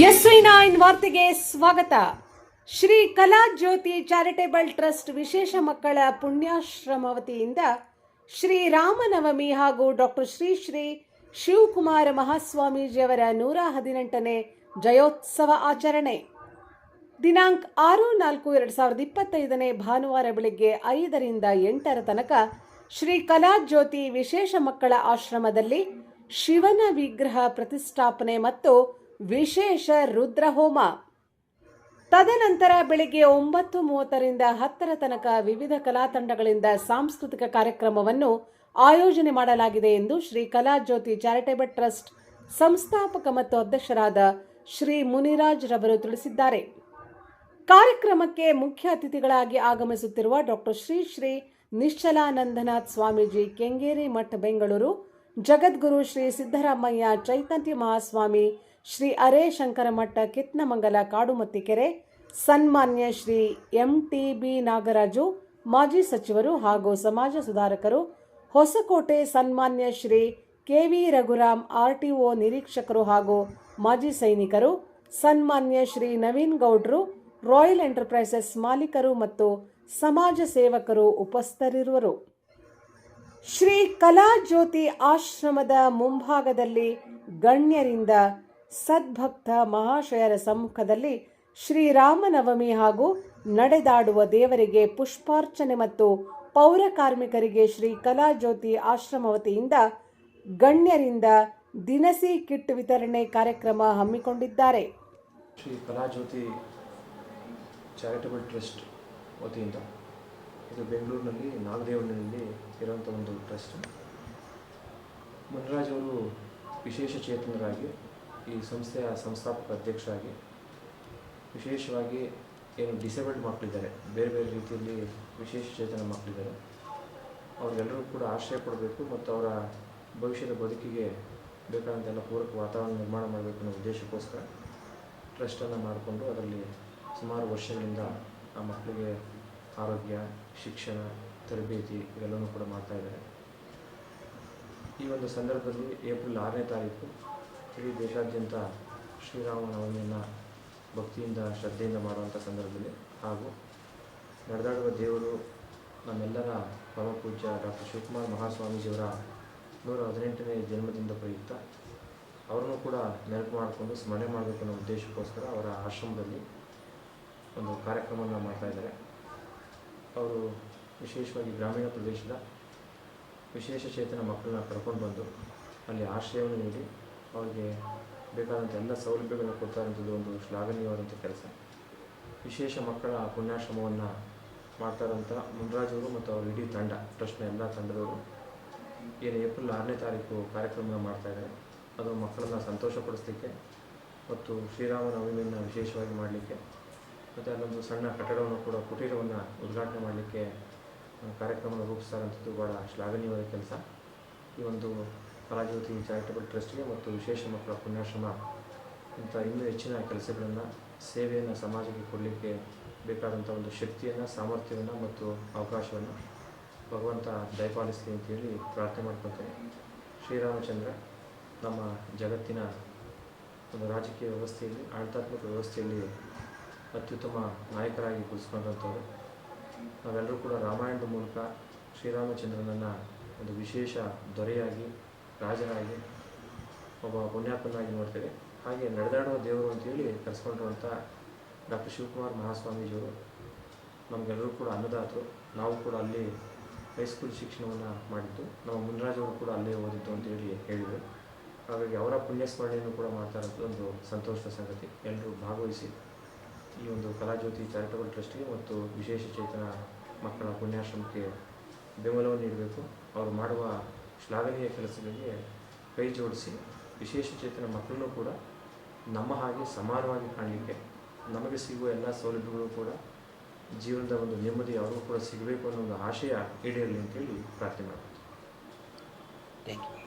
S ಇನ್ ವಾರ್ತೆಗೆ ಸ್ವಾಗತ. ಶ್ರೀ ಕಲಾ ಜ್ಯೋತಿ charitable trust ವಿಶೇಷ ಮಕ್ಕಳ ಪುಣ್ಯಾಶ್ರಮ ವತಿಯಿಂದ ಶ್ರೀ ರಾಮನವಮಿ ಹಾಗೂ ಡಾಕ್ಟರ್ ಶ್ರೀ ಶ್ರೀ ಶಿವಕುಮಾರ ಮಹಾಸ್ವಾಮೀಜಿಯವರ ನೂರ ಹದಿನೆಂಟನೇ ಜಯೋತ್ಸವ ಆಚರಣೆ. ದಿನಾಂಕ ಆರು ನಾಲ್ಕು ಎರಡು ಸಾವಿರದ ಇಪ್ಪತ್ತೈದನೇ ಭಾನುವಾರ ಬೆಳಗ್ಗೆ ಐದರಿಂದ ಎಂಟರ ತನಕ ಶ್ರೀ ಕಲಾಜ್ಯೋತಿ ವಿಶೇಷ ಮಕ್ಕಳ ಆಶ್ರಮದಲ್ಲಿ ಶಿವನ ವಿಗ್ರಹ ಪ್ರತಿಷ್ಠಾಪನೆ ಮತ್ತು ವಿಶೇಷ ರುದ್ರಹೋಮ. ತದನಂತರ ಬೆಳಿಗ್ಗೆ ಒಂಬತ್ತು ಮೂವತ್ತರಿಂದ ಹತ್ತರ ತನಕ ವಿವಿಧ ಕಲಾ ತಂಡಗಳಿಂದ ಸಾಂಸ್ಕೃತಿಕ ಕಾರ್ಯಕ್ರಮವನ್ನು ಆಯೋಜನೆ ಮಾಡಲಾಗಿದೆ ಎಂದು ಶ್ರೀ ಕಲಾಜ್ಯೋತಿ ಚಾರಿಟೇಬಲ್ ಟ್ರಸ್ಟ್ ಸಂಸ್ಥಾಪಕ ಮತ್ತು ಅಧ್ಯಕ್ಷರಾದ ಶ್ರೀ ಮುನಿರಾಜ್ ರವರು ತಿಳಿಸಿದ್ದಾರೆ. ಕಾರ್ಯಕ್ರಮಕ್ಕೆ ಮುಖ್ಯ ಅತಿಥಿಗಳಾಗಿ ಆಗಮಿಸುತ್ತಿರುವ ಡಾಕ್ಟರ್ ಶ್ರೀ ಶ್ರೀ ನಿಶ್ಚಲಾನಂದನಾಥ್ ಸ್ವಾಮೀಜಿ, ಕೆಂಗೇರಿ ಮಠ, ಬೆಂಗಳೂರು, ಜಗದ್ಗುರು ಶ್ರೀ ಸಿದ್ದರಾಮಯ್ಯ, ಚೈತನ್ಯ ಮಹಾಸ್ವಾಮಿ ಶ್ರೀ ಅರೇ ಶಂಕರ ಮಠ, ಕಿತ್ನಮಂಗಲ ಕಾಡುಮತ್ತಿಕೆರೆ ಸನ್ಮಾನ್ಯ Shri M T B Nagaraju, ಮಾಜಿ ಸಚಿವರು ಹಾಗೂ ಸಮಾಜ ಸುಧಾರಕರು, ಹೊಸಕೋಟೆ ಸನ್ಮಾನ್ಯ Shri K V Raghuram R T O ನಿರೀಕ್ಷಕರು ಹಾಗೂ ಮಾಜಿ ಸೈನಿಕರು, ಸನ್ಮಾನ್ಯ ಶ್ರೀ ನವೀನ್ ಗೌಡ್ರು, ರಾಯಲ್ ಎಂಟರ್ಪ್ರೈಸಸ್ ಮಾಲೀಕರು ಮತ್ತು ಸಮಾಜ ಸೇವಕರು ಉಪಸ್ಥರಿರುವರು ಶ್ರೀ ಕಲಾಜ್ಯೋತಿ ಆಶ್ರಮದ ಮುಂಭಾಗದಲ್ಲಿ ಗಣ್ಯರಿಂದ ಸದ್ಭಕ್ತ ಮಹಾಶಯರ ಸಮ್ಮುಖದಲ್ಲಿ ಶ್ರೀರಾಮನವಮಿ ಹಾಗೂ ನಡೆದಾಡುವ ದೇವರಿಗೆ ಪುಷ್ಪಾರ್ಚನೆ ಮತ್ತು ಪೌರ ಕಾರ್ಮಿಕರಿಗೆ ಶ್ರೀ ಕಲಾಜ್ಯೋತಿ ಆಶ್ರಮ ವತಿಯಿಂದ ಗಣ್ಯರಿಂದ ದಿನಸಿ ಕಿಟ್ ವಿತರಣೆ ಕಾರ್ಯಕ್ರಮ ಹಮ್ಮಿಕೊಂಡಿದ್ದಾರೆ. ಶ್ರೀ ಕಲಾಜ್ಯೋತಿ ಚಾರಿಟಬಲ್ ಟ್ರಸ್ಟ್ ವತಿಯಿಂದ ಇದು ಬೆಂಗಳೂರಿನಲ್ಲಿ ನಾಗದೇವನಲ್ಲಿ ಇರುವಂಥ ಒಂದು ಟ್ರಸ್ಟ್. ಮುನರಾಜ್ ಅವರು ವಿಶೇಷ ಚೇತನರಾಗಿ ಈ ಸಂಸ್ಥೆಯ ಸಂಸ್ಥಾಪಕ ಅಧ್ಯಕ್ಷರಾಗಿ ವಿಶೇಷವಾಗಿ ಏನು ಡಿಸೇಬಲ್ಡ್ ಮಕ್ಕಳಿದ್ದಾರೆ ಬೇರೆ ಬೇರೆ ರೀತಿಯಲ್ಲಿ ವಿಶೇಷ ಚೇತನ ಮಕ್ಕಳಿದ್ದಾರೆ ಅವ್ರಿಗೆಲ್ಲರೂ ಕೂಡ ಆಶ್ರಯ ಕೊಡಬೇಕು ಮತ್ತು ಅವರ ಭವಿಷ್ಯದ ಬದುಕಿಗೆ ಬೇಕಾದಂತೆಲ್ಲ ಪೂರಕ ವಾತಾವರಣ ನಿರ್ಮಾಣ ಮಾಡಬೇಕು ಅನ್ನೋ ಉದ್ದೇಶಕ್ಕೋಸ್ಕರ ಟ್ರಸ್ಟನ್ನು ಮಾಡಿಕೊಂಡು ಅದರಲ್ಲಿ ಸುಮಾರು ವರ್ಷಗಳಿಂದ ಆ ಮಕ್ಕಳಿಗೆ ಆರೋಗ್ಯ, ಶಿಕ್ಷಣ, ತರಬೇತಿ ಇವೆಲ್ಲವೂ ಕೂಡ ಮಾಡ್ತಾ ಇದ್ದಾರೆ. ಈ ಒಂದು ಸಂದರ್ಭದಲ್ಲಿ ಏಪ್ರಿಲ್ ಆರನೇ ತಾರೀಕು ಇಡೀ ದೇಶಾದ್ಯಂತ ಶ್ರೀರಾಮನವಮಿಯನ್ನು ಭಕ್ತಿಯಿಂದ ಶ್ರದ್ಧೆಯಿಂದ ಮಾಡುವಂಥ ಸಂದರ್ಭದಲ್ಲಿ ಹಾಗೂ ನಡೆದಾಡುವ ದೇವರು ನಮ್ಮೆಲ್ಲರ ಪರಮ ಪೂಜ್ಯ ಡಾಕ್ಟರ್ ಶಿವಕುಮಾರ್ ಮಹಾಸ್ವಾಮೀಜಿಯವರ ನೂರ ಹದಿನೆಂಟನೇ ಜನ್ಮದಿಂದ ಪ್ರಯುಕ್ತ. ಅವರನ್ನು ಕೂಡ ನೆನಪು ಮಾಡಿಕೊಂಡು ಸ್ಮರಣೆ ಮಾಡಬೇಕು ಅನ್ನೋ ಉದ್ದೇಶಕ್ಕೋಸ್ಕರ ಅವರ ಆಶ್ರಮದಲ್ಲಿ ಒಂದು ಕಾರ್ಯಕ್ರಮವನ್ನು ಮಾಡ್ತಾಯಿದ್ದಾರೆ ಅವರು ವಿಶೇಷವಾಗಿ ಗ್ರಾಮೀಣ ಪ್ರದೇಶದ ವಿಶೇಷ ಚೇತನ ಮಕ್ಕಳನ್ನ ಕರ್ಕೊಂಡು ಬಂದು ಅಲ್ಲಿ ಆಶ್ರಯವನ್ನು ನೀಡಿ ಅವರಿಗೆ ಬೇಕಾದಂಥ ಎಲ್ಲ ಸೌಲಭ್ಯಗಳನ್ನು ಕೊಡ್ತಾ ಇರುವಂಥದ್ದು ಒಂದು ಶ್ಲಾಘನೀಯವಾದಂಥ ಕೆಲಸ. ವಿಶೇಷ ಮಕ್ಕಳ ಪುಣ್ಯಾಶ್ರಮವನ್ನು ಮಾಡ್ತಾ ಇರೋಂಥ ಮುನ್ರಾಜವರು ಮತ್ತು ಅವರ ಇಡೀ ತಂಡ ಟ್ರಸ್ಟ್ನ ಎಲ್ಲ ತಂಡದವರು. ಏನು ಏಪ್ರಿಲ್ ಆರನೇ ತಾರೀಕು ಮಾಡ್ತಾ ಇದ್ದಾರೆ. ಅದು ಮಕ್ಕಳನ್ನು ಸಂತೋಷಪಡಿಸಲಿಕ್ಕೆ ಮತ್ತು ಶ್ರೀರಾಮನವಮಿಯನ್ನು ವಿಶೇಷವಾಗಿ ಮಾಡಲಿಕ್ಕೆ ಮತ್ತು ಅಲ್ಲೊಂದು ಸಣ್ಣ ಕಟ್ಟಡವನ್ನು ಕೂಡ ಕುಟೀರವನ್ನು ಉದ್ಘಾಟನೆ ಮಾಡಲಿಕ್ಕೆ ಕಾರ್ಯಕ್ರಮ ಕಾರ್ಯಕ್ರಮವನ್ನು ರೂಪಿಸ್ತಾರಂಥದ್ದು ಭಾಳ ಶ್ಲಾಘನೀಯವಾದ ಕೆಲಸ. ಈ ಒಂದು ಕಲಾಜ್ಯೋತಿ ಚಾರಿಟಬಲ್ ಟ್ರಸ್ಟ್ಗೆ ಮತ್ತು ವಿಶೇಷ ಮಕ್ಕಳ ಪುಣ್ಯಾಶ್ರಮ ಇಂಥ ಇನ್ನೂ ಹೆಚ್ಚಿನ ಕೆಲಸಗಳನ್ನು ಸೇವೆಯನ್ನು ಸಮಾಜಕ್ಕೆ ಕೊಡಲಿಕ್ಕೆ ಬೇಕಾದಂಥ ಒಂದು ಶಕ್ತಿಯನ್ನು, ಸಾಮರ್ಥ್ಯವನ್ನು ಮತ್ತು ಅವಕಾಶವನ್ನು ಭಗವಂತ ದಯಪಾಲಿಸಲಿ ಅಂತೇಳಿ ಪ್ರಾರ್ಥನೆ ಮಾಡ್ಕೊತೇನೆ ಶ್ರೀರಾಮಚಂದ್ರ, ನಮ್ಮ ಜಗತ್ತಿನ ಒಂದು ರಾಜಕೀಯ ವ್ಯವಸ್ಥೆಯಲ್ಲಿ, ಆಡಳಿತಾತ್ಮಕ ವ್ಯವಸ್ಥೆಯಲ್ಲಿ ಅತ್ಯುತ್ತಮ ನಾಯಕರಾಗಿ ಗುರುಸ್ಕೊಂಡಂಥವ್ರು ನಾವೆಲ್ಲರೂ ಕೂಡ ರಾಮಾಯಣದ ಮೂಲಕ ಶ್ರೀರಾಮಚಂದ್ರನನ್ನು ಒಂದು ವಿಶೇಷ ದೊರೆಯಾಗಿ ರಾಜನಾಗಿ, ಒಬ್ಬ ಪುಣ್ಯಾತ್ಮನಾಗಿ ನೋಡ್ತೇವೆ. ಹಾಗೆ ನಡೆದಾಡುವ ದೇವರು ಅಂತೇಳಿ ಕರೆಸ್ಕೊಂಡಿರುವಂಥ ಡಾಕ್ಟರ್ ಶಿವಕುಮಾರ್ ಮಹಾಸ್ವಾಮೀಜಿಯವರು ನಮಗೆಲ್ಲರೂ ಕೂಡ ಅನ್ನದಾತರು. ನಾವು ಕೂಡ ಅಲ್ಲಿ ಹೈಸ್ಕೂಲ್ ಶಿಕ್ಷಣವನ್ನು ಮಾಡಿದ್ದು. ನಮ್ಮ ಮುನ್ರಾಜ್ ಕೂಡ ಅಲ್ಲೇ ಓದಿದ್ದು ಅಂತೇಳಿ ಹೇಳಿದರು. ಹಾಗಾಗಿ ಅವರ ಪುಣ್ಯಸ್ಮರಣೆಯನ್ನು ಕೂಡ ಮಾಡ್ತಾ ಒಂದು ಸಂತೋಷದ ಸಂಗತಿ. ಎಲ್ಲರೂ ಭಾಗವಹಿಸಿ ಈ ಒಂದು ಕಲಾಜ್ಯೋತಿ ಚಾರಿಟಬಲ್ ಟ್ರಸ್ಟ್ಗೆ ಮತ್ತು ವಿಶೇಷ ಚೇತನ ಮಕ್ಕಳ ಪುಣ್ಯಾಶ್ರಮಕ್ಕೆ ಬೆಂಬಲವನ್ನು ನೀಡಬೇಕು. ಅವರು ಮಾಡುವ ಶ್ಲಾಘನೀಯ ಕೆಲಸಗಳಿಗೆ ಕೈ ಜೋಡಿಸಿ ವಿಶೇಷ ಚೇತನ ಮಕ್ಕಳನ್ನು ಕೂಡ ನಮ್ಮ ಹಾಗೆ ಸಮಾನವಾಗಿ ಕಾಣಲಿಕ್ಕೆ ನಮಗೆ ಸಿಗುವ ಎಲ್ಲ ಸೌಲಭ್ಯಗಳು ಕೂಡ ಜೀವನದ ಒಂದು ನೆಮ್ಮದಿ ಅವ್ರಿಗೂ ಕೂಡ ಸಿಗಬೇಕು ಅನ್ನೋ ಒಂದು ಆಶಯ ಈಡೇರಲಿ ಅಂತೇಳಿ ಪ್ರಾರ್ಥನೆ ಮಾಡ್ತೀನಿ. Thank you